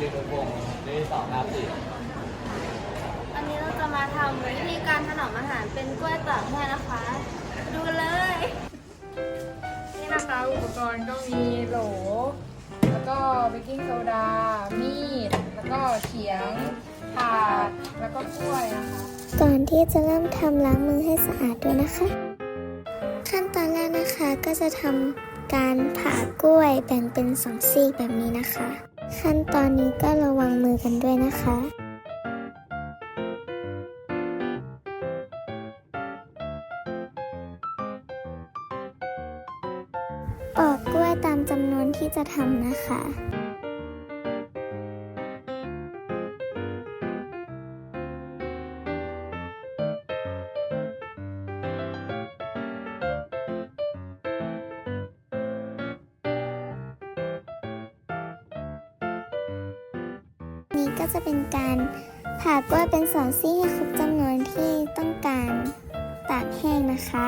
นึ่งสองครับสี่อันนี้เราจะมาทำวิธีการถนอมอาหารเป็นกล้วยตากแห้งนะคะ ดูเลย นี่นะคะอุปกรณ์ก็มีโหล แล้วก็เบกกิ้งโซดา มีด แล้วก็เขียงถาด แล้วก็กล้วยนะคะ ก่อนที่จะเริ่มทำล้างมือให้สะอาดด้วยนะคะ ขั้นตอนแรกนะคะก็จะทำการผ่ากล้วยแบ่งเป็นสองซีกแบบนี้นะคะ ขั้นตอนนี้ก็ระวังมือกันด้วยนะคะ ปอกกล้วยตามจำนวนที่จะทำนะคะ นี้ก็จะเป็นการผ่ากล้วยเป็นสองซี่ให้ครบจำนวนที่ต้องการตากแห้งนะคะ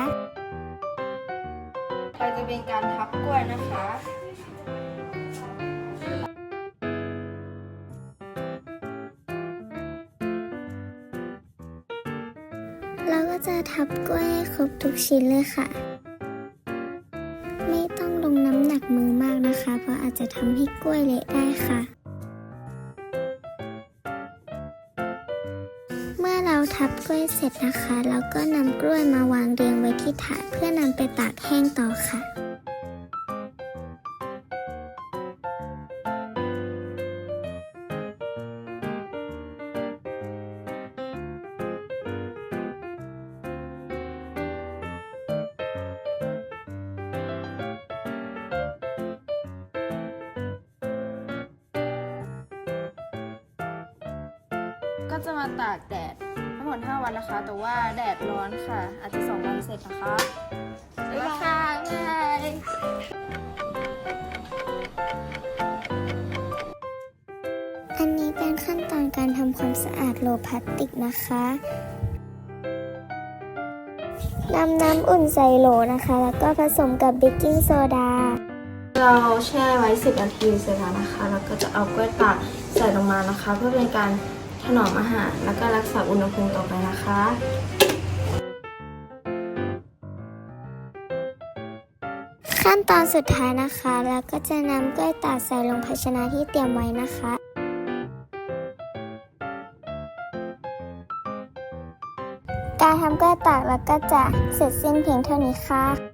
ไปจะเป็นการทับกล้วยนะคะเราก็จะทับกล้วยให้ครบทุกชิ้นเลยค่ะ ไม่ต้องลงน้ำหนักมือมากนะคะ เพราะอาจจะทำให้กล้วยเละได้ค่ะ เราทับกล้วยเสร็จนะคะ เราก็นำกล้วยมาวางเรียงไว้ที่ถาดเพื่อนำไปตากแห้งต่อค่ะ ก็จะมาตากแดดทั้งหมด5วันนะคะ แต่ว่าแดดร้อนค่ะ อาจจะ2วันเสร็จนะคะบ๊ายบายค่ะบ๊ายบายอันนี้เป็นขั้นตอนการทำความสะอาดโหลพลาสติกนะคะนำน้ำอุ่นใส่โหลนะคะ แล้วก็ผสมกับเบกกิ้งโซดา เราแช่ไว้ 10 นาทีเสร็จแล้วนะคะ แล้วก็จะเอากล้วยตากใส่ลงมานะคะ เพื่อเป็นการ ถนอมอาหาร แล้วก็รักษาอุณหภูมิต่อไปนะคะขั้นตอนสุดท้ายนะคะ แล้วก็จะนำกล้วยตากใส่ลงภาชนะที่เตรียมไว้นะคะ การทำกล้วยตากแล้วก็จะเสร็จสิ้นเพียงเท่านี้ค่ะ